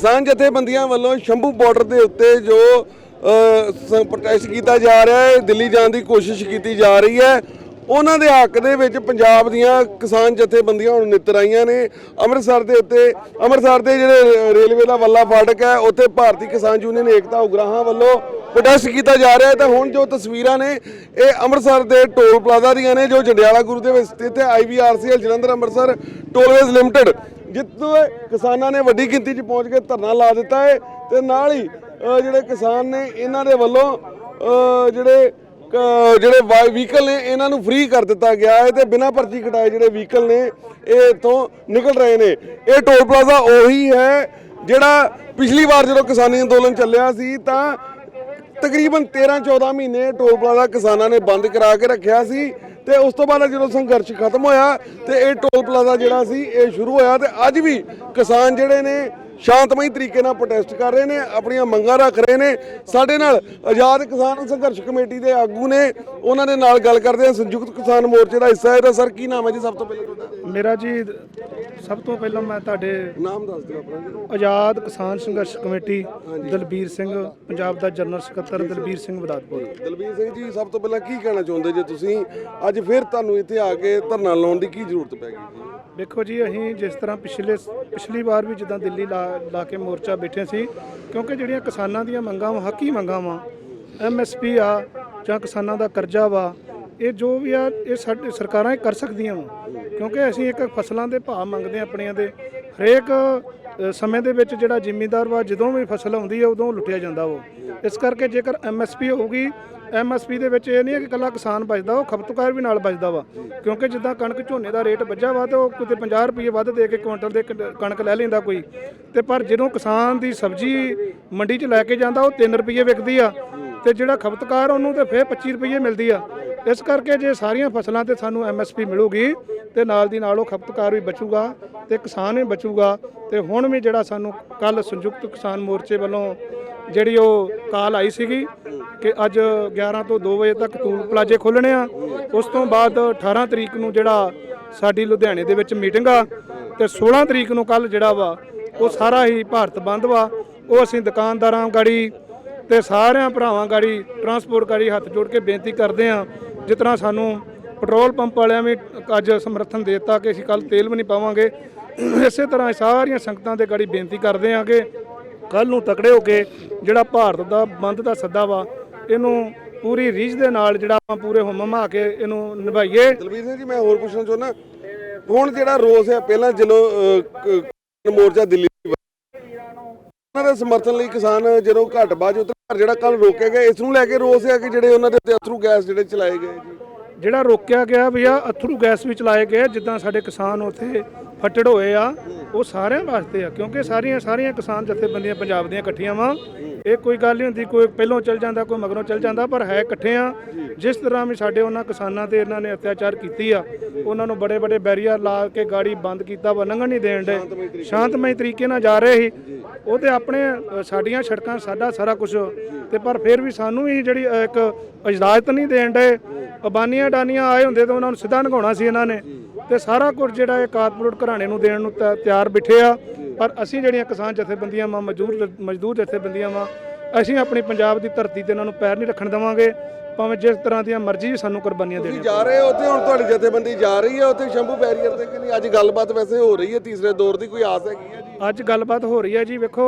ਕਿਸਾਨ ਜਥੇਬੰਦੀਆਂ ਵੱਲੋਂ ਸ਼ੰਭੂ ਬਾਰਡਰ ਦੇ ਉੱਤੇ ਜੋ ਪ੍ਰੋਟੈਸਟ ਕੀਤਾ ਜਾ ਰਿਹਾ ਹੈ, ਦਿੱਲੀ ਜਾਣ ਦੀ ਕੋਸ਼ਿਸ਼ ਕੀਤੀ ਜਾ ਰਹੀ ਹੈ, ਉਹਨਾਂ ਦੇ ਹੱਕ ਦੇ ਵਿੱਚ ਪੰਜਾਬ ਦੀਆਂ ਕਿਸਾਨ ਜਥੇਬੰਦੀਆਂ ਹੁਣ ਨਿੱਤਰ ਆਈਆਂ ਨੇ। ਅੰਮ੍ਰਿਤਸਰ ਦੇ ਉੱਤੇ, ਅੰਮ੍ਰਿਤਸਰ ਦੇ ਜਿਹੜੇ ਰੇਲਵੇ ਦਾ ਵੱਲਾ ਫਾਟਕ ਹੈ, ਉੱਥੇ ਭਾਰਤੀ ਕਿਸਾਨ ਯੂਨੀਅਨ ਏਕਤਾ ਉਗਰਾਹਾਂ ਵੱਲੋਂ ਪ੍ਰੋਟੈਸਟ ਕੀਤਾ ਜਾ ਰਿਹਾ ਹੈ। ਤਾਂ ਹੁਣ ਜੋ ਤਸਵੀਰਾਂ ਨੇ, ਇਹ ਅੰਮ੍ਰਿਤਸਰ ਦੇ ਟੋਲ ਪਲਾਜ਼ਾ ਦੀਆਂ ਨੇ, ਜੋ ਜੰਡਿਆਲਾ ਗੁਰੂ ਦੇ ਵਿੱਚ ਸਥਿਤ ਹੈ IVRCL Jalandhar Amritsar tollways limited. ਜਿੱਥੇ ਕਿਸਾਨਾਂ ਨੇ ਵੱਡੀ ਗਿਣਤੀ 'ਚ ਪਹੁੰਚ ਕੇ ਧਰਨਾ ਲਾ ਦਿੱਤਾ ਹੈ ਤੇ ਨਾਲ ਹੀ ਜਿਹੜੇ ਕਿਸਾਨ ਨੇ ਇਹਨਾਂ ਦੇ ਵੱਲੋਂ ਅ, ਜਿਹੜੇ ਕ- ਜਿਹੜੇ ਵਹੀਕਲ ਨੇ ਇਹਨਾਂ ਨੂੰ ਫ੍ਰੀ ਕਰ ਦਿੱਤਾ ਗਿਆ ਹੈ ਤੇ ਬਿਨਾਂ ਪਰਚੀ ਕਟਾਏ ਜਿਹੜੇ ਵਹੀਕਲ ਨੇ ਇਹ ਇੱਥੋਂ ਨਿਕਲ ਰਹੇ ਨੇ। ਇਹ ਟੋਲ ਪਲਾਜ਼ਾ ਉਹੀ ਹੈ ਜਿਹੜਾ ਪਿਛਲੀ ਵਾਰ ਜਦੋਂ ਕਿਸਾਨੀ ਅੰਦੋਲਨ ਚੱਲਿਆ ਸੀ ਤਾਂ ਤਕਰੀਬਨ 13 14 ਮਹੀਨੇ ਟੋਲ ਪਲਾਜ਼ਾ ਕਿਸਾਨਾਂ ਨੇ ਬੰਦ ਕਰਾ ਕੇ ਰੱਖਿਆ ਸੀ ਤੇ ਉਸ ਤੋਂ ਬਾਅਦ ਜਦੋਂ ਸੰਘਰਸ਼ ਖਤਮ ਹੋਇਆ ਤੇ ਇਹ ਟੋਲ ਪਲਾਜ਼ਾ ਜਿਹੜਾ ਸੀ, ਇਹ ਸ਼ੁਰੂ ਹੋਇਆ ਤੇ ਅੱਜ ਵੀ ਕਿਸਾਨ ਜਿਹੜੇ ਨੇ ਸ਼ਾਂਤਮਈ ਤਰੀਕੇ ਨਾਲ ਪ੍ਰੋਟੈਸਟ ਕਰ ਰਹੇ ਨੇ ਆਪਣੀਆਂ ਮੰਗਾਂ ਰੱਖ ਰਹੇ ਨੇ। ਸਾਡੇ ਨਾਲ ਆਜ਼ਾਦ ਕਿਸਾਨ ਸੰਘਰਸ਼ ਕਮੇਟੀ ਦੇ ਆਗੂ ਨੇ ਉਹਨਾਂ ਦੇ ਨਾਲ ਗੱਲ ਕਰਦੇ ਹਾਂ। ਸੰਯੁਕਤ ਕਿਸਾਨ ਮੋਰਚੇ ਦਾ ਹਿੱਸਾ ਹੈ ਤਾਂ ਸਰ ਕੀ ਨਾਮ ਹੈ ਜੀ? ਸਭ ਤੋਂ ਪਹਿਲਾਂ ਤੁਹਾਡਾ? ਮੇਰਾ ਜੀ ਸਭ ਤੋਂ ਪਹਿਲਾਂ ਮੈਂ ਤੁਹਾਡੇ ਨਾਮ ਦੱਸ ਦਿਓ ਆਪਣਾ ਜੀ। ਆਜ਼ਾਦ ਕਿਸਾਨ ਸੰਘਰਸ਼ ਕਮੇਟੀ ਦਲਬੀਰ ਸਿੰਘ ਪੰਜਾਬ ਦਾ ਜਨਰਲ ਸਕੱਤਰ ਦਲਬੀਰ ਸਿੰਘ ਬਦਾਦਪੁਰ ਦਲਬੀਰ ਸਿੰਘ ਜੀ ਸਭ ਤੋਂ ਪਹਿਲਾਂ ਕੀ ਕਹਿਣਾ ਚਾਹੁੰਦੇ ਜੇ ਤੁਸੀਂ? ਅੱਜ ਫਿਰ ਤੁਹਾਨੂੰ ਇੱਥੇ ਆ ਕੇ ਧਰਨਾ ਲਾਉਣ ਦੀ ਕੀ ਜ਼ਰੂਰਤ ਪੈ ਗਈ? ਜੀ ਦੇਖੋ ਜੀ, ਅਸੀਂ ਜਿਸ ਤਰ੍ਹਾਂ ਪਿਛਲੇ ਪਿਛਲੀ ਵਾਰ ਵੀ ਜਿੱਦਾਂ ਦਿੱਲੀ ਲਾ ਲਾ ਕੇ ਮੋਰਚਾ ਬੈਠੇ ਸੀ, ਕਿਉਂਕਿ ਜਿਹੜੀਆਂ ਕਿਸਾਨਾਂ ਦੀਆਂ ਮੰਗਾਂ ਵਾ, ਹੱਕੀ ਮੰਗਾਂ ਵਾ ਐਮਐਸਪੀ ਆ ਜਾਂ ਕਿਸਾਨਾਂ ਦਾ ਕਰਜ਼ਾ ਵਾ, ਇਹ ਜੋ ਵੀ ਆ, ਇਹ ਸਾਡੇ, ਸਰਕਾਰਾਂ ਹੀ ਕਰ ਸਕਦੀਆਂ ਵਾ, ਕਿਉਂਕਿ ਅਸੀਂ ਇੱਕ ਫਸਲਾਂ ਦੇ ਭਾਅ ਮੰਗਦੇ ਹਾਂ ਆਪਣੀਆਂ ਦੇ, ਹਰੇਕ ਸਮੇਂ ਦੇ ਵਿੱਚ ਜਿਹੜਾ ਜ਼ਿਮੀਂਦਾਰ ਵਾ, ਜਦੋਂ ਵੀ ਫਸਲ ਆਉਂਦੀ ਹੈ ਉਦੋਂ ਲੁੱਟਿਆ ਜਾਂਦਾ ਉਹ ਇਸ ਕਰਕੇ ਜੇਕਰ ਐਮਐਸਪੀ ਹੋਊਗੀ ਐਮਐਸਪੀ ਦੇ ਵਿੱਚ ਇਹ ਨਹੀਂ ਹੈ ਕਿ ਇਕੱਲਾ ਕਿਸਾਨ ਬਚਦਾ ਉਹ ਖਪਤਕਾਰ ਵੀ ਨਾਲ ਬਚਦਾ ਵਾ। ਕਿਉਂਕਿ ਜਿੱਦਾਂ ਕਣਕ ਝੋਨੇ ਦਾ ਰੇਟ ਵੱਜਾ ਵਾ ਤੇ ਉਹ ਕਿਤੇ 50 ਰੁਪਏ ਵੱਧ ਦੇ ਕੇ ਕੁਇੰਟਲ ਦੇ ਕ- ਕਣਕ ਲੈ ਲੈਂਦਾ ਕੋਈ। ਤੇ ਪਰ ਜਦੋਂ ਕਿਸਾਨ ਦੀ ਸਬਜ਼ੀ ਮੰਡੀ 'ਚ ਲੈ ਕੇ ਜਾਂਦਾ, ਉਹ 3 ਰੁਪਏ ਵਿਕਦੀ ਆ ਤੇ ਜਿਹੜਾ ਖਪਤਕਾਰ ਉਹਨੂੰ ਤੇ ਫੇਰ 25 ਰੁਪਏ ਮਿਲਦੀ ਆ। ਇਸ ਕਰਕੇ ਜੇ ਸਾਰੀਆਂ ਫਸਲਾਂ ਤੇ ਸਾਨੂੰ ਐਮਐਸਪੀ ਮਿਲੂਗੀ ਤੇ ਨਾਲ ਦੀ ਨਾਲ ਉਹ ਖਪਤਕਾਰ ਵੀ ਬਚੂਗਾ ਤੇ ਕਿਸਾਨ ਵੀ ਬਚੂਗਾ ਤੇ ਹੁਣ ਵੀ ਜਿਹੜਾ ਸਾਨੂੰ ਕੱਲ ਸੰਯੁਕਤ ਕਿਸਾਨ ਮੋਰਚੇ ਵੱਲੋਂ ਜਿਹੜੀ ਉਹ ਕਾਲ ਆਈ ਸੀਗੀ ਕਿ ਅੱਜ 11 ਤੋਂ 2 ਵਜੇ ਤੱਕ ਟੂਲ ਪਲਾਜੇ ਖੋਲਣੇ ਆ। ਉਸ ਤੋਂ ਬਾਅਦ 18 ਤਰੀਕ ਨੂੰ ਜਿਹੜਾ ਸਾਡੀ ਲੁਧਿਆਣੇ ਦੇ ਵਿੱਚ ਮੀਟਿੰਗ ਆ ਤੇ 16 ਤਰੀਕ ਨੂੰ ਕੱਲ ਜਿਹੜਾ ਵਾ, ਉਹ ਸਾਰਾ ਹੀ ਭਾਰਤ ਬੰਦ ਵਾ। ਉਹ ਅਸੀਂ ਦੁਕਾਨਦਾਰਾਂ ਗਾੜੀ ਤੇ ਸਾਰਿਆਂ ਭਰਾਵਾਂ ਗਾੜੀ ਟਰਾਂਸਪੋਰਟ ਗਾੜੀ ਹੱਥ ਜੋੜ ਕੇ ਬੇਨਤੀ ਕਰਦੇ ਆ, ਜਿਸ ਤਰ੍ਹਾਂ ਸਾਨੂੰ ਪੈਟਰੋਲ ਪੰਪ ਵਾਲਿਆਂ ਵੀ ਅੱਜ ਸਮਰਥਨ ਦੇ ਦਿੱਤਾ ਕਿ ਅਸੀਂ ਕੱਲ ਤੇਲ ਵੀ ਨਹੀਂ ਪਾਵਾਂਗੇ। ਇਸੇ ਤਰ੍ਹਾਂ ਸਾਰੀਆਂ ਸੰਗਤਾਂ ਦੇ ਗਾੜੀ ਬੇਨਤੀ ਕਰਦੇ ਆ ਕਿ ਕੱਲ ਨੂੰ ਤਕੜੇ ਹੋ ਕੇ ਜਿਹੜਾ ਭਾਰਤ ਦਾ ਬੰਦ ਦਾ ਸੱਦਾ ਵਾ ਇਹਨੂੰ ਪੂਰੀ ਰੀਝ ਦੇ ਨਾਲ ਜਿਹੜਾ ਆਪਾਂ ਪੂਰੇ ਹੁਮ ਮਾ ਕੇ ਇਹਨੂੰ ਨਿਭਾਈਏ। ਦਲਬੀਰ ਸਿੰਘ ਜੀ ਮੈਂ ਹੋਰ ਪੁੱਛਣਾ ਚਾਹੁੰਦਾ। ਹੁਣ ਜਿਹੜਾ ਰੋਸ ਹੈ ਪਹਿਲਾਂ ਜਦੋਂ ਮੋਰਚਾ ਦਿੱਲੀ ਉਹਨਾਂ ਦੇ ਸਮਰਥਨ ਲਈ ਕਿਸਾਨ ਜਦੋਂ ਘੱਟ ਬਾਜ ਉਤਰ ਜਿਹੜਾ ਕੱਲ ਰੋਕਿਆ ਗਿਆ ਇਸ ਨੂੰ ਲੈ ਕੇ ਰੋਸ ਹੈ ਕਿ ਜਿਹੜੇ ਉਹਨਾਂ ਦੇ ਉੱਤੇ ਅਥਰੂ ਗੈਸ ਜਿਹੜੇ ਚਲਾਏ ਗਏ ਜੀ? ਜਿਹੜਾ ਰੋਕਿਆ ਗਿਆ ਵੀ ਆ ਅਥਰੂ ਗੈਸ ਵੀ ਚਲਾਏ ਗਏ ਜਿੱਦਾਂ ਸਾਡੇ ਕਿਸਾਨ ਉੱਥੇ ਫੱਟੜ ਹੋਏ ਆ, ਉਹ ਸਾਰਿਆਂ ਵਾਸਤੇ ਆ, ਕਿਉਂਕਿ ਸਾਰੀਆਂ ਸਾਰੀਆਂ ਕਿਸਾਨ ਜਥੇਬੰਦੀਆਂ ਪੰਜਾਬ ਦੀਆਂ ਇਕੱਠੀਆਂ ਵਾ। ਇਹ ਕੋਈ ਗੱਲ ਨਹੀਂ ਹੁੰਦੀ, ਕੋਈ ਪਹਿਲੋਂ ਚੱਲ ਜਾਂਦਾ, ਕੋਈ ਮਗਰੋਂ ਚੱਲ ਜਾਂਦਾ, ਪਰ ਹੈ ਇਕੱਠੇ ਆ। ਜਿਸ ਤਰ੍ਹਾਂ ਵੀ ਸਾਡੇ ਉਹਨਾਂ ਕਿਸਾਨਾਂ ਤੇ ਇਹਨਾਂ ਨੇ ਅਤਿਆਚਾਰ ਕੀਤੀ ਆ, ਉਹਨਾਂ ਨੂੰ ਬੜੇ ਬੜੇ ਬੈਰੀਅਰ ਲਾ ਕੇ ਗਾੜੀ ਬੰਦ ਕੀਤਾ, ਵਾ, ਲੰਘਣ ਨਹੀਂ ਦੇਣ ਦੇ ਸ਼ਾਂਤਮਈ ਤਰੀਕੇ ਨਾਲ ਜਾ ਰਹੇ ਸੀ। ਉਹ ਤੇ ਆਪਣੇ ਸਾਡੀਆਂ ਸੜਕਾਂ ਸਾਡਾ ਸਾਰਾ ਕੁਝ ਤੇ ਪਰ ਫਿਰ ਵੀ ਸਾਨੂੰ ਵੀ ਜਿਹੜੀ ਇੱਕ ਇਜਾਜ਼ਤ ਨਹੀਂ ਦੇਣ ਦੇ ਅਬਾਨੀਆਂ ਡਾਨੀਆਂ ਆਏ ਹੁੰਦੇ ਤਾਂ ਉਹਨਾਂ ਨੂੰ ਸਿੱਧਾ ਨਗਾਉਣਾ ਸੀ ਇਹਨਾਂ ਨੇ। ਤੇ ਸਾਰਾ ਕੁਝ ਜਿਹੜਾ ਇਹ ਕਾਰਪੋਰੇਟ ਘਰਾਣੇ ਨੂੰ ਦੇਣ ਨੂੰ ਤਿਆ- ਤਿਆਰ ਬਿਠੇ ਆ। ਪਰ ਅਸੀਂ ਜਿਹੜੀਆਂ ਕਿਸਾਨ ਜਥੇਬੰਦੀਆਂ ਵਾਂ ਮਜ਼ਦੂਰ ਮਜ਼ਦੂਰ ਜਥੇਬੰਦੀਆਂ ਵਾਂ ਅਸੀਂ ਆਪਣੀ ਪੰਜਾਬ ਦੀ ਧਰਤੀ ਤੇ ਇਹਨਾਂ ਨੂੰ ਪੈਰ ਨਹੀਂ ਰੱਖਣ ਦੇਵਾਂਗੇ। ਭਾਵੇਂ ਜਿਸ ਤਰ੍ਹਾਂ ਦੀਆਂ ਮਰਜ਼ੀ ਸਾਨੂੰ ਕੁਰਬਾਨੀਆਂ ਦੇਣੀਆਂ ਜਾ ਰਹੇ ਹੋ ਉੱਥੇ ਹੁਣ ਤੁਹਾਡੀ ਜਥੇਬੰਦੀ ਜਾ ਰਹੀ ਹੈ ਉੱਥੇ ਸ਼ੰਭੂ ਬੈਰੀਅਰ ਤੇ ਕਿ ਨਹੀਂ? ਅੱਜ ਗੱਲਬਾਤ ਵੈਸੇ ਹੋ ਰਹੀ ਹੈ ਤੀਸਰੇ ਦੌਰ ਦੀ ਕੋਈ ਆਸ ਹੈਗੀ ਹੈ ਜੀ? ਅੱਜ ਗੱਲਬਾਤ ਹੋ ਰਹੀ ਹੈ ਜੀ। ਵੇਖੋ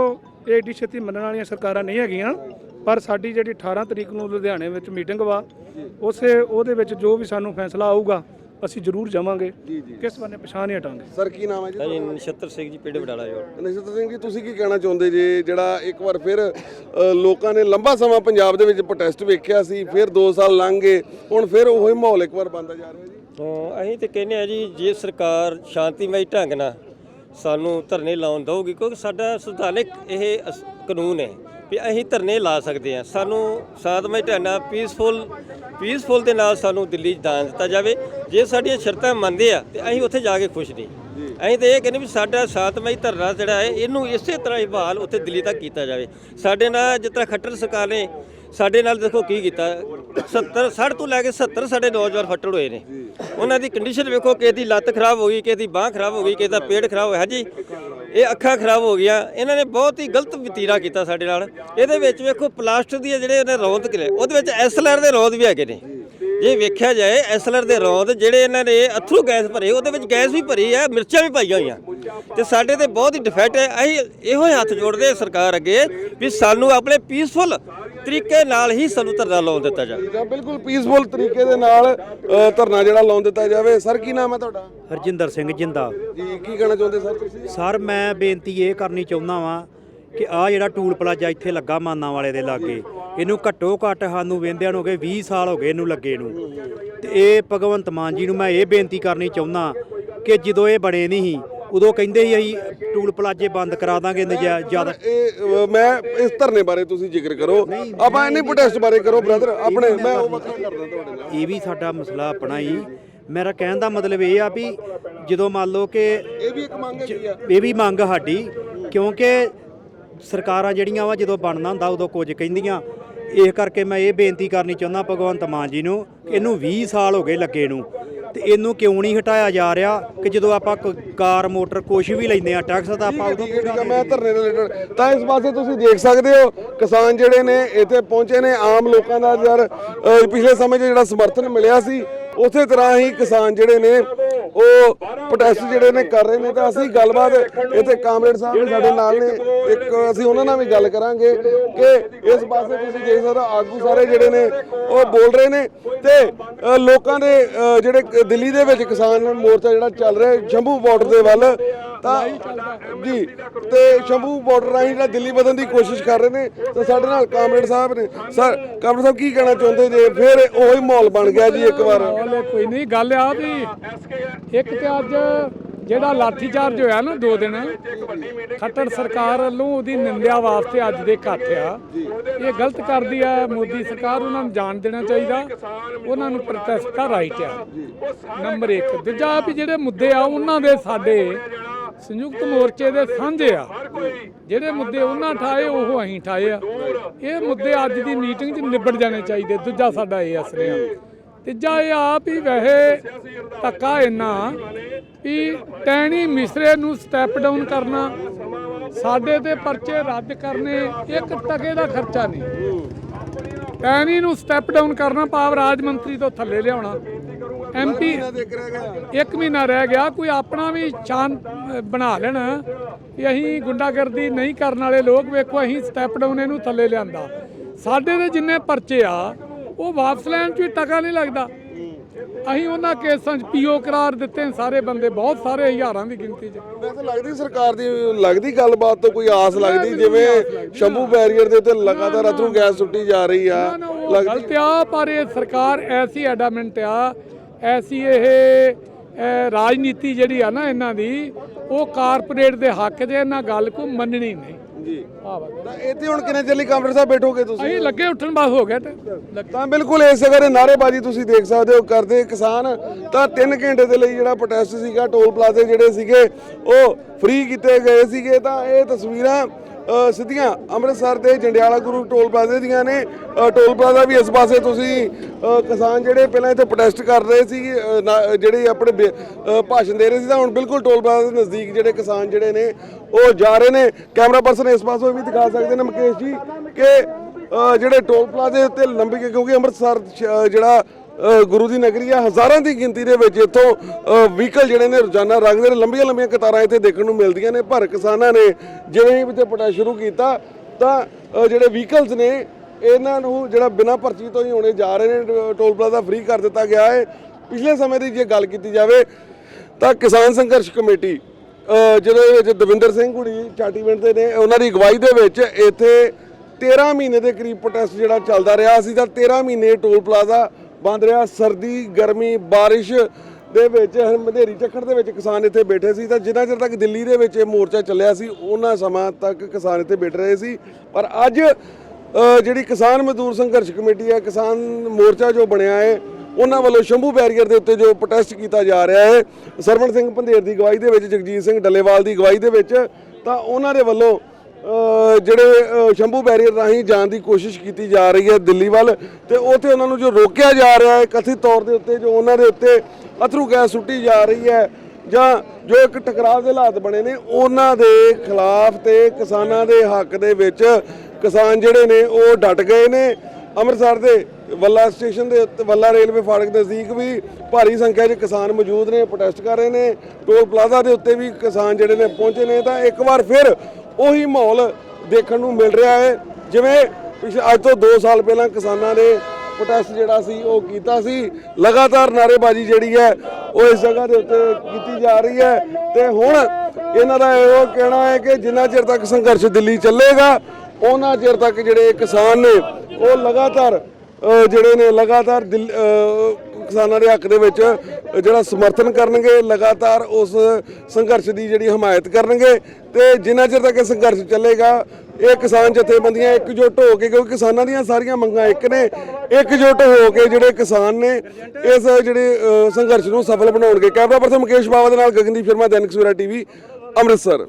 ਇਹ ਏਡੀ ਛੇਤੀ ਮੰਨਣ ਵਾਲੀਆਂ ਸਰਕਾਰਾਂ ਨਹੀਂ ਹੈਗੀਆਂ ਪਰ ਸਾਡੀ ਜਿਹੜੀ 18 ਤਰੀਕ ਨੂੰ ਲੁਧਿਆਣੇ ਵਿੱਚ ਮੀਟਿੰਗ ਵਾ ਉਸੇ ਉਹਦੇ ਵਿੱਚ ਜੋ ਵੀ ਸਾਨੂੰ ਫੈਸਲਾ ਆਊਗਾ ਅਸੀਂ ਜ਼ਰੂਰ ਜਾਵਾਂਗੇ। ਕਿਸ ਬੰਨੇ ਪਛਾਣ ਨਹੀਂ ਹਟਾਂਗੇ ਸਰ ਕੀ ਨਾਮ ਹੈ ਜੀ ਹਾਂਜੀ ਨਛੱਤਰ ਸਿੰਘ ਜੀ ਪਿੰਡ ਵਡਾਲਾ ਜੋੜ। ਨਸ਼ਤ ਸਿੰਘ ਜੀ ਤੁਸੀਂ ਕੀ ਕਹਿਣਾ ਚਾਹੁੰਦੇ ਜੇ ਜਿਹੜਾ ਇੱਕ ਵਾਰ ਫਿਰ ਲੋਕਾਂ ਨੇ ਲੰਬਾ ਸਮਾਂ ਪੰਜਾਬ ਦੇ ਵਿੱਚ ਪ੍ਰੋਟੈਸਟ ਵੇਖਿਆ ਸੀ ਫਿਰ 2 ਸਾਲ ਲੰਘ ਗਏ ਹੁਣ ਫਿਰ ਉਹੀ ਮਾਹੌਲ ਇੱਕ ਵਾਰ ਬਣਦਾ ਜਾ ਰਿਹਾ ਜੀ? ਤਾਂ ਅਸੀਂ ਤੇ ਕਹਿੰਦੇ ਆ ਜੀ ਜੇ ਸਰਕਾਰ ਸ਼ਾਂਤੀਮਈ ਢੰਗ ਨਾਲ ਸਾਨੂੰ ਧਰਨੇ ਲਾਉਣ ਦਊਗੀ ਕਿਉਂਕਿ ਸਾਡਾ ਸੰਵਿਧਾਨਿਕ ਇਹ ਕਾਨੂੰਨ ਹੈ ਵੀ ਅਸੀਂ ਧਰਨੇ ਲਾ ਸਕਦੇ ਆ ਸਾਨੂੰ ਸ਼ਾਂਤਮਈ ਢੰਗ ਨਾਲ ਪੀਸਫੁਲ ਪੀਸਫੁਲ ਦੇ ਨਾਲ ਸਾਨੂੰ ਦਿੱਲੀ ਦਾਨ ਦਿੱਤਾ ਜਾਵੇ। ਜੇ ਸਾਡੀਆਂ ਸ਼ਰਤਾਂ ਮੰਨਦੇ ਆ ਤੇ ਅਸੀਂ ਉੱਥੇ ਜਾ ਕੇ ਖੁਸ਼ ਨਹੀਂ ਅਸੀਂ ਤਾਂ ਇਹ ਕਹਿੰਦੇ ਵੀ ਸਾਡਾ ਸ਼ਾਂਤਮਈ ਧਰਨਾ ਜਿਹੜਾ ਹੈ ਇਹਨੂੰ ਇਸੇ ਤਰ੍ਹਾਂ ਹੀ ਬਹਾਲ ਉੱਥੇ ਦਿੱਲੀ ਤੱਕ ਕੀਤਾ ਜਾਵੇ। ਸਾਡੇ ਨਾਲ ਜਿਸ ਤਰ੍ਹਾਂ ਖੱਟਰ ਸਰਕਾਰ ਨੇ ਸਾਡੇ ਨਾਲ ਦੇਖੋ ਕੀ ਕੀਤਾ। 70 60 ਤੋਂ ਲੈ ਕੇ 70 ਸਾਡੇ ਨੌਜਵਾਨ ਫੱਟੜ ਹੋਏ ਨੇ। ਉਹਨਾਂ ਦੀ ਕੰਡੀਸ਼ਨ ਵੇਖੋ ਕਿਸੇ ਦੀ ਲੱਤ ਖਰਾਬ ਹੋ ਗਈ ਕਿਸੇ ਦੀ ਬਾਹ ਖਰਾਬ ਹੋ ਗਈ ਕਿਸੇ ਦਾ ਪੇਟ ਖਰਾਬ ਹੋਇਆ। ਜੀ ਇਹ ਅੱਖਾਂ ਖਰਾਬ ਹੋ ਗਈਆਂ। ਇਹਨਾਂ ਨੇ ਬਹੁਤ ਹੀ ਗਲਤ ਵਤੀਰਾ ਕੀਤਾ ਸਾਡੇ ਨਾਲ। ਇਹਦੇ ਵਿੱਚ ਵੇਖੋ ਪਲਾਸਟਿਕ ਦੀ ਜਿਹੜੇ ਉਹਨੇ ਰੌਂਦ ਕਿਲੇ ਉਹਦੇ ਵਿੱਚ ਐਸਐਲਆਰ ਦੇ ਰੌਂਦ ਵੀ ਹੈਗੇ ਨੇ। ਜੇ ਵੇਖਿਆ ਜਾਏ, ਐਸਐਲਆਰ ਦੇ ਰੌਂਦ ਜਿਹੜੇ ਇਹਨਾਂ ਨੇ ਅਥਰੂ ਗੈਸ ਭਰੇ, ਉਹਦੇ ਵਿੱਚ ਗੈਸ ਵੀ ਭਰੀ ਹੈ ਮਿਰਚਾਂ ਵੀ ਪਾਈਆਂ ਹੋਈਆਂ। ਤੇ ਸਾਡੇ ਤੇ ਬਹੁਤ ਹੀ ਡਿਫੈਕਟ ਹੈ। ਅਸੀਂ ਇਹੋ ਹੀ ਹੱਥ ਜੋੜਦੇ ਹਾਂ ਸਰਕਾਰ ਅੱਗੇ ਵੀ ਸਾਨੂੰ ਆਪਣੇ ਪੀਸਫੁਲ ਤਰੀਕੇ ਨਾਲ ਹੀ ਸਾਨੂੰ ਧਰਨਾ ਲਾਉਣ ਦਿੱਤਾ ਜਾਵੇ। ਜਾਂ ਬਿਲਕੁਲ ਪੀਸਫੁਲ ਤਰੀਕੇ ਦੇ ਨਾਲ ਅ, ਧਰਨਾ ਜਿਹੜਾ ਲਾਉਣ ਦਿੱਤਾ ਜਾਵੇ। ਸਰ ਕੀ ਨਾਮ ਹੈ ਤੁਹਾਡਾ? ਹਰਜਿੰਦਰ ਸਿੰਘ ਜਿੰਦਾ। ਜੀ ਕੀ ਕਹਿਣਾ ਚਾਹੁੰਦੇ ਸਰ ਤੁਸੀਂ? ਸਰ ਮੈਂ ਬੇਨਤੀ ਇਹ ਕਰਨੀ ਚਾਹੁੰਦਾ ਵਾਂ ਕਿ ਆ ਜਿਹੜਾ ਟੂਲ ਪਲਾਜ਼ਾ ਇੱਥੇ ਲੱਗਾ ਮਾਨਾਂ ਵਾਲੇ ਦੇ ਲਾਗੇ ਇਹਨੂੰ ਘੱਟੋ ਘੱਟ ਸਾਨੂੰ ਵੇਂਦਿਆਂ ਨੂੰ ਹੋ ਗਏ 20 ਸਾਲ ਹੋ ਗਏ ਇਹਨੂੰ ਲੱਗੇ ਨੂੰ। ਤੇ ਇਹ ਭਗਵੰਤ ਮਾਨ ਜੀ ਨੂੰ ਮੈਂ ਇਹ ਬੇਨਤੀ ਕਰਨੀ ਚਾਹੁੰਦਾ ਕਿ ਜਦੋਂ ਇਹ ਬਣੇ ਨਹੀਂ ਸੀ ਉਦੋਂ ਕਹਿੰਦੇ ਸੀ ਅਸੀਂ ਟੂਲ ਪਲਾਜ਼ੇ ਬੰਦ ਕਰਾ ਦਾਂਗੇ ਨਜਾਇਜ਼ ਜ਼ਿਆਦਾ ਇਹ ਮੈਂ ਇਸ ਧਰਨੇ ਬਾਰੇ ਤੁਸੀਂ ਜ਼ਿਕਰ ਕਰੋ। ਆਪਾਂ ਇਹਨੇ ਪ੍ਰੋਟੈਸਟ ਬਾਰੇ ਕਰੋ ਬ੍ਰਦਰ ਆਪਣੇ ਮੈਂ ਉਹ ਵੱਖਰਾ ਕਰਦਾ ਤੁਹਾਡੇ ਨਾਲ। ਇਹ ਵੀ ਸਾਡਾ ਮਸਲਾ ਆਪਣਾ ਹੀ। ਮੇਰਾ ਕਹਿਣ ਦਾ ਮਤਲਬ ਇਹ ਆ ਵੀ ਜਦੋਂ ਮੰਨ ਲਓ ਕਿ ਇਹ ਵੀ ਇੱਕ ਮੰਗ ਹੈਗੀ ਆ। ਇਹ ਵੀ ਮੰਗ ਸਾਡੀ ਕਿਉਂਕਿ ਸਰਕਾਰਾਂ ਜਿਹੜੀਆਂ ਵਾ ਜਦੋਂ ਬਣਨਾ ਹੁੰਦਾ ਉਦੋਂ ਕੁਝ ਕਹਿੰਦੀਆਂ। ਇਸ ਕਰਕੇ ਮੈਂ ਇਹ ਬੇਨਤੀ ਕਰਨੀ ਚਾਹੁੰਦਾ ਭਗਵੰਤ ਮਾਨ ਜੀ ਨੂੰ ਇਹਨੂੰ 20 ਸਾਲ ਹੋ ਗਏ ਲੱਗੇ ਨੂੰ। ਤੇ ਇਹਨੂੰ ਕਿਉਂ ਨਹੀਂ ਹਟਾਇਆ ਜਾ ਰਿਹਾ ਕਿ ਜਦੋਂ ਆਪਾਂ ਕਾਰ ਮੋਟਰ ਕੁਛ ਵੀ ਲੈਂਦੇ ਆ ਟੈਕਸ ਤਾਂ ਆਪਾਂ ਉਦੋਂ ਹੈ ਮੈਂ ਧਰਨੇ ਦੇ ਰਿਲੇਟਡ ਤਾਂ ਇਸ ਪਾਸੇ ਤੁਸੀਂ ਦੇਖ ਸਕਦੇ ਹੋ ਕਿਸਾਨ ਜਿਹੜੇ ਨੇ ਇੱਥੇ ਪਹੁੰਚੇ ਨੇ ਆਮ ਲੋਕਾਂ ਦਾ ਯਾਰ ਪਿਛਲੇ ਸਮੇਂ 'ਚ ਜਿਹੜਾ ਸਮਰਥਨ ਮਿਲਿਆ ਸੀ ਉਸੇ ਤਰ੍ਹਾਂ ਹੀ ਕਿਸਾਨ ਜਿਹੜੇ ਨੇ ਉਹ ਪ੍ਰੋਟੈਸਟ ਜਿਹੜੇ ਨੇ ਕਰ ਰਹੇ ਨੇ ਤਾਂ ਅਸੀਂ ਗੱਲਬਾਤ ਇੱਥੇ ਕਾਮਰੇਡ ਸਾਹਿਬ ਵੀ ਸਾਡੇ ਨਾਲ ਨੇ। ਇੱਕ ਅਸੀਂ ਉਹਨਾਂ ਨਾਲ ਵੀ ਗੱਲ ਕਰਾਂਗੇ ਕਿ ਇਸ ਪਾਸੇ ਤੁਸੀਂ ਦੇਖ ਸਕਦੇ ਹੋ ਆਗੂ ਸਾਰੇ ਜਿਹੜੇ ਨੇ ਉਹ ਬੋਲ ਰਹੇ ਨੇ ਤੇ ਲੋਕਾਂ ਦੇ ਜਿਹੜੇ ਦਿੱਲੀ ਦੇ ਵਿੱਚ ਕਿਸਾਨ ਮੋਰਚਾ ਜਿਹੜਾ ਚੱਲ ਰਿਹਾ ਹੈ, ਸ਼ੰਭੂ ਬਾਰਡਰ ਦੇ ਵੱਲ ਤਾਂ ਜੀ, ਤੇ ਸ਼ੰਭੂ ਬਾਰਡਰ ਰਾਹੀਂ ਜਿਹੜਾ ਦਿੱਲੀ ਵਧਣ ਦੀ ਕੋਸ਼ਿਸ਼ ਕਰ ਰਹੇ ਨੇ, ਤੇ ਸਾਡੇ ਨਾਲ ਕਾਮਰੇਡ ਸਾਹਿਬ ਨੇ। ਸਰ ਕਾਮਰੇਡ ਸਾਹਿਬ ਕੀ ਕਹਿਣਾ ਚਾਹੁੰਦੇ ਜੇ? ਫਿਰ ਉਹੀ ਮਾਹੌਲ ਬਣ ਗਿਆ ਜੀ ਇੱਕ ਵਾਰ। ਕੋਈ ਨਹੀਂ, ਗੱਲ ਆ ਵੀ ਇੱਕ ਤੇ ਅੱਜ ਜਿਹੜਾ ਲਾਠੀ ਹੋਇਆ ਨਾ ਦੋ ਦਿਨ, ਖੱਟੜ ਸਰਕਾਰ ਵੱਲੋਂ ਉਹਦੀ ਨਿੰਦਿਆ ਵਾਸਤੇ ਅੱਜ ਦੇ ਇਕੱਠ ਆ। ਇਹ ਗਲਤ ਕਰਦੀ ਆ, ਮੋਦੀ ਸਰਕਾਰ ਉਹਨਾਂ ਨੂੰ ਜਾਣ ਦੇਣਾ ਚਾਹੀਦਾ, ਉਹਨਾਂ ਨੂੰ ਪ੍ਰੋਟੈਸਟ ਦਾ ਰਾਈਟ ਆ। ਨੰਬਰ 1 ਦੂਜਾ ਵੀ ਜਿਹੜੇ ਮੁੱਦੇ ਆ, ਉਹਨਾਂ ਦੇ ਸਾਡੇ ਸੰਯੁਕਤ ਮੋਰਚੇ ਦੇ ਸਾਂਝੇ ਆ। ਜਿਹੜੇ ਮੁੱਦੇ ਉਹਨਾਂ ਠਾਏ, ਉਹ ਅਸੀਂ ਠਾਏ ਆ। ਇਹ ਮੁੱਦੇ ਅੱਜ ਦੀ ਮੀਟਿੰਗ 'ਚ ਨਿਬੜ ਜਾਣੇ ਚਾਹੀਦੇ। ਦੂਜਾ ਸਾਡਾ ਇਹ ਅਸਰ ਆ। ਤੀਜਾ ਇਹ ਆ ਵੀ ਵੈਸੇ ਧੱਕਾ ਇੰਨਾ ਵੀ ਟੈਣੀ ਮਿਸਰੇ ਨੂੰ ਸਟੈਪ ਡਾਊਨ ਕਰਨਾ, ਸਾਡੇ ਤੇ ਪਰਚੇ ਰੱਦ ਕਰਨੇ, ਇੱਕ ਟਕੇ ਦਾ ਖਰਚਾ ਨਹੀਂ। ਟੈਣੀ ਨੂੰ ਸਟੈਪ ਡਾਊਨ ਕਰਨਾ ਪਾਵ ਰਾਜ ਮੰਤਰੀ ਤੋਂ ਥੱਲੇ ਲਿਆਉਣਾ। ਐਮਪੀ ਇੱਕ ਮਹੀਨਾ ਰਹਿ ਗਿਆ ਕੋਈ ਆਪਣਾ ਵੀ ਸ਼ਾਨ ਬਣਾ ਲੈਣ ਵੀ ਅਸੀਂ ਗੁੰਡਾਗਰਦੀ ਨਹੀਂ ਕਰਨ ਵਾਲੇ ਲੋਕ ਵੇਖੋ ਅਸੀਂ ਸਟੈਪ ਡਾਊਨ ਇਹਨੂੰ ਥੱਲੇ ਲਿਆਂਦਾ। ਸਾਡੇ ਦੇ ਜਿੰਨੇ ਪਰਚੇ ਆ ਉਹ ਵਾਪਸ ਲੈਣ 'ਚ ਵੀ ਟਕਾ ਨਹੀਂ ਲੱਗਦਾ। ਅਸੀਂ ਉਹਨਾਂ ਕੇਸਾਂ 'ਚ ਪੀਓ ਕਰਾਰ ਦਿੱਤੇ ਸਾਰੇ ਬੰਦੇ ਬਹੁਤ ਸਾਰੇ ਹਜ਼ਾਰਾਂ ਦੀ ਗਿਣਤੀ 'ਚ। ਵੈਸੇ ਲੱਗਦੀ ਸਰਕਾਰ ਦੀ ਲੱਗਦੀ ਗੱਲਬਾਤ ਤੋਂ ਕੋਈ ਆਸ ਲੱਗਦੀ ਜਿਵੇਂ ਸ਼ੰਭੂ ਬੈਰੀਅਰ ਦੇ ਉੱਤੇ ਲਗਾਤਾਰ ਅਥਰੂ ਗੈਸ ਸੁੱਟੀ ਜਾ ਰਹੀ ਆ। ਗਲਤ ਆ ਪਰ ਇਹ ਸਰਕਾਰ ਐਸੀ ਐਡਾਮੈਂਟ ਆ ਐਸੀ ਇਹ ਰਾਜਨੀਤੀ ਜਿਹੜੀ ਆ ਨਾ ਇਹਨਾਂ ਦੀ ਉਹ ਕਾਰਪੋਰੇਟ ਦੇ ਹੱਕ 'ਚ ਇਹਨਾਂ ਗੱਲ ਕੋ ਮੰਨਣੀ ਨਹੀਂ। ਜੀ। ਤਾਂ ਇੱਥੇ ਹੁਣ ਕਿੰਨੇ ਚੱਲੀ ਕਾਮਰੇਡ ਸਾਹਿਬ ਬੈਠੋਗੇ ਤੁਸੀਂ? ਅਸੀਂ ਲੱਗੇ ਉੱਠਣ ਬਸ ਹੋ ਗਿਆ ਤੇ। ਬਿਲਕੁਲ ਇਸ ਅਗਰ ਨਾਰੇਬਾਜ਼ੀ ਤੁਸੀਂ ਦੇਖ ਸਕਦੇ ਹੋ ਕਰਦੇ ਕਿਸਾਨ। ਤਾਂ 3 ਘੰਟੇ ਦੇ ਲਈ ਜਿਹੜਾ ਪ੍ਰੋਟੈਸਟ ਸੀਗਾ ਟੋਲ ਪਲਾਜ਼ੇ ਜਿਹੜੇ ਸੀਗੇ ਉਹ ਫ੍ਰੀ ਕੀਤੇ ਗਏ ਸੀਗੇ। ਤਾਂ ਇਹ ਤਸਵੀਰਾਂ ਸਿੱਧੀਆਂ ਅੰਮ੍ਰਿਤਸਰ ਦੇ ਜੰਡਿਆਲਾ ਗੁਰੂ ਟੋਲ ਪਲਾਜ਼ੇ ਦੀਆਂ ਨੇ। ਟੋਲ ਪਲਾਜ਼ਾ ਵੀ ਇਸ ਪਾਸੇ ਤੁਸੀਂ ਕਿਸਾਨ ਜਿਹੜੇ ਪਹਿਲਾਂ ਇੱਥੇ ਪ੍ਰੋਟੈਸਟ ਕਰ ਰਹੇ ਸੀ ਜਿਹੜੇ ਆਪਣੇ ਬੇ- ਭਾਸ਼ਣ ਦੇ ਰਹੇ ਸੀ ਤਾਂ ਹੁਣ ਬਿਲਕੁਲ ਟੋਲ ਪਲਾਜ਼ਾ ਦੇ ਨਜ਼ਦੀਕ ਜਿਹੜੇ ਕਿਸਾਨ ਜਿਹੜੇ ਨੇ, ਉਹ ਜਾ ਰਹੇ ਨੇ। ਕੈਮਰਾ ਪਰਸਨ ਇਸ ਪਾਸੋਂ ਵੀ ਦਿਖਾ ਸਕਦੇ ਨੇ ਮੁਕੇਸ਼ ਜੀ ਕਿ ਜਿਹੜੇ ਟੋਲ ਪਲਾਜ਼ੇ ਉੱਤੇ ਲੰਬੀ, ਕਿਉਂਕਿ ਅੰਮ੍ਰਿਤਸਰ ਸ਼- ਜਿਹੜਾ ਗੁਰੂ ਦੀ ਨਗਰੀ ਆ, ਹਜ਼ਾਰਾਂ ਦੀ ਗਿਣਤੀ ਦੇ ਵਿੱਚ ਇੱਥੋਂ ਵਹੀਕਲ ਜਿਹੜੇ ਨੇ ਰੋਜ਼ਾਨਾ ਰੰਗਦੇ ਨੇ, ਲੰਬੀਆਂ ਲੰਬੀਆਂ ਕਤਾਰਾਂ ਇੱਥੇ ਦੇਖਣ ਨੂੰ ਮਿਲਦੀਆਂ ਨੇ, ਪਰ ਕਿਸਾਨਾਂ ਨੇ ਜਿਵੇਂ ਹੀ ਇੱਥੇ ਪਟਾ ਸ਼ੁਰੂ ਕੀਤਾ, ਤਾਂ ਜਿਹੜੇ ਵਹੀਕਲਸ ਨੇ, ਇਹਨਾਂ ਨੂੰ ਜਿਹੜਾ ਬਿਨਾਂ ਪਰਚੀ ਤੋਂ ਹੀ ਹੋਣੇ ਜਾ ਰਹੇ ਨੇ ਟੋਲ ਪਲਾਜ਼ਾ ਫ੍ਰੀ ਕਰ ਦਿੱਤਾ ਗਿਆ ਹੈ। ਪਿਛਲੇ ਸਮੇਂ ਦੀ ਜੇ ਗੱਲ ਕੀਤੀ ਜਾਵੇ, ਤਾਂ ਕਿਸਾਨ ਸੰਘਰਸ਼ ਕਮੇਟੀ ਜਿਹਦੇ ਵਿੱਚ ਦਵਿੰਦਰ ਸਿੰਘ ਹੁਣੀ ਚਾਟੀਵਿੰਡ ਦੇ ਨੇ, ਉਹਨਾਂ ਦੀ ਅਗਵਾਈ ਦੇ ਵਿੱਚ ਇੱਥੇ 13 ਮਹੀਨੇ ਦੇ ਕਰੀਬ ਪ੍ਰੋਟੈਸਟ ਜਿਹੜਾ ਚੱਲਦਾ ਰਿਹਾ। ਸੀ ਤਾਂ 13 ਮਹੀਨੇ ਟੋਲ ਪਲਾਜ਼ਾ ਬੰਦ ਰਿਹਾ। ਸਰਦੀ, ਗਰਮੀ, ਬਾਰਿਸ਼ ਦੇ ਵਿੱਚ ਮਧੇਰੀ ਝੱਖੜ ਦੇ ਵਿੱਚ ਕਿਸਾਨ ਇੱਥੇ ਬੈਠੇ ਸੀ। ਤਾਂ ਜਿੰਨਾ ਚਿਰ ਤੱਕ ਦਿੱਲੀ ਦੇ ਵਿੱਚ ਇਹ ਮੋਰਚਾ ਚੱਲਿਆ ਸੀ, ਉਹਨਾਂ ਸਮਾਂ ਤੱਕ ਕਿਸਾਨ ਇੱਥੇ ਬੈਠ ਰਹੇ ਸੀ। ਪਰ ਅੱਜ ਜਿਹੜੀ ਕਿਸਾਨ ਮਜ਼ਦੂਰ ਸੰਘਰਸ਼ ਕਮੇਟੀ ਹੈ, ਕਿਸਾਨ ਮੋਰਚਾ ਜੋ ਬਣਿਆ ਹੈ, ਉਹਨਾਂ ਵੱਲੋਂ ਸ਼ੰਭੂ ਬੈਰੀਅਰ ਦੇ ਉੱਤੇ ਜੋ ਪ੍ਰੋਟੈਸਟ ਕੀਤਾ ਜਾ ਰਿਹਾ ਹੈ, ਸਰਵਣ ਸਿੰਘ ਪੰਧੇਰ ਦੀ ਅਗਵਾਈ ਦੇ ਵਿੱਚ, ਜਗਜੀਤ ਸਿੰਘ ਡੱਲੇਵਾਲ ਦੀ ਅਗਵਾਈ ਦੇ ਵਿੱਚ, ਤਾਂ ਉਹਨਾਂ ਦੇ ਵੱਲੋਂ ਜਿਹੜੇ ਸ਼ੰਭੂ ਬੈਰੀਅਰ ਰਾਹੀਂ ਜਾਣ ਦੀ ਕੋਸ਼ਿਸ਼ ਕੀਤੀ ਜਾ ਰਹੀ ਹੈ ਦਿੱਲੀ ਵੱਲ ਤੇ ਉੱਥੇ ਉਹਨਾਂ ਨੂੰ ਜੋ ਰੋਕਿਆ ਜਾ ਰਿਹਾ ਹੈ ਕਥਿਤ ਤੌਰ ਦੇ ਉੱਤੇ, ਜੋ ਉਹਨਾਂ ਦੇ ਉੱਤੇ ਅਥਰੂ ਗੈਸ ਸੁੱਟੀ ਜਾ ਰਹੀ ਹੈ ਜਾਂ ਜੋ ਇੱਕ ਟਕਰਾਅ ਦੇ ਹਾਲਾਤ ਬਣੇ ਨੇ, ਉਹਨਾਂ ਦੇ ਖਿਲਾਫ ਤੇ ਕਿਸਾਨਾਂ ਦੇ ਹੱਕ ਦੇ ਵਿੱਚ ਕਿਸਾਨ ਜਿਹੜੇ ਨੇ ਉਹ ਡਟ ਗਏ ਨੇ। ਅੰਮ੍ਰਿਤਸਰ ਦੇ ਵੱਲਾ ਸਟੇਸ਼ਨ ਦੇ ਉੱਤੇ, ਵੱਲਾ ਰੇਲਵੇ ਫਾਟਕ ਦੇ ਨਜ਼ਦੀਕ ਵੀ ਭਾਰੀ ਸੰਖਿਆ 'ਚ ਕਿਸਾਨ ਮੌਜੂਦ ਨੇ, ਪ੍ਰੋਟੈਸਟ ਕਰ ਰਹੇ ਨੇ। ਟੋਲ ਪਲਾਜ਼ਾ ਦੇ ਉੱਤੇ ਵੀ ਕਿਸਾਨ ਜਿਹੜੇ ਨੇ ਪਹੁੰਚੇ ਨੇ। ਤਾਂ ਇੱਕ ਵਾਰ ਫਿਰ ਉਹੀ ਮਾਹੌਲ ਦੇਖਣ ਨੂੰ ਮਿਲ ਰਿਹਾ ਹੈ। ਜਿਵੇਂ ਪਿਛਲੇ ਅੱਜ ਤੋਂ 2 ਸਾਲ ਪਹਿਲਾਂ ਕਿਸਾਨਾਂ ਨੇ ਪ੍ਰੋਟੈਸਟ ਜਿਹੜਾ ਸੀ, ਉਹ ਕੀਤਾ ਸੀ। ਲਗਾਤਾਰ ਨਾਰੇਬਾਜ਼ੀ ਜਿਹੜੀ ਹੈ, ਉਹ ਇਸ ਜਗ੍ਹਾ ਦੇ ਉੱਤੇ ਕੀਤੀ ਜਾ ਰਹੀ ਹੈ। ਤੇ ਹੁਣ ਇਹਨਾਂ ਦਾ ਇਹੋ ਕਹਿਣਾ ਹੈ ਕਿ ਜਿੰਨਾ ਚਿਰ ਤੱਕ ਸੰਘਰਸ਼ ਦਿੱਲੀ ਚੱਲੇਗਾ, ਉਹਨਾਂ ਚਿਰ ਤੱਕ ਜਿਹੜੇ ਕਿਸਾਨ ਨੇ, ਉਹ ਲਗਾਤਾਰ ਜਿਹੜੇ ਨੇ ਲਗਾਤਾਰ ਦਿੱਲ- ਕਿਸਾਨਾਂ ਦੇ ਹੱਕ ਦੇ ਵਿੱਚ ਜਿਹੜਾ ਸਮਰਥਨ ਕਰਨਗੇ, ਲਗਾਤਾਰ ਉਸ ਸੰਘਰਸ਼ ਦੀ ਜਿਹੜੀ ਹਮਾਇਤ ਕਰਨਗੇ ਤੇ ਜਿੰਨਾ ਚਿਰ ਤੱਕ ਇਹ ਸੰਘਰਸ਼ ਚੱਲੇਗਾ, ਇਹ ਕਿਸਾਨ ਜਥੇਬੰਦੀਆਂ ਇਕਜੁੱਟ ਹੋ ਕੇ, ਕਿਉਂਕਿ ਕਿਸਾਨਾਂ ਦੀਆਂ ਸਾਰੀਆਂ ਮੰਗਾਂ ਇੱਕ ਨੇ, ਇਕਜੁੱਟ ਹੋ ਕੇ ਜਿਹੜੇ ਕਿਸਾਨ ਨੇ ਇਸ ਜਿਹੜੇ ਸੰਘਰਸ਼ ਨੂੰ ਸਫਲ ਬਣਾਉਣਗੇ। ਕੈਮਰਾ ਪਰਸਨ ਮੁਕੇਸ਼ ਬਾਵਾ ਦੇ ਨਾਲ ਗਗਨਦੀਪ ਸ਼ਰਮਾ, ਦੈਨਿਕ ਸਵੇਰਾ ਟੀਵੀ, ਅੰਮ੍ਰਿਤਸਰ।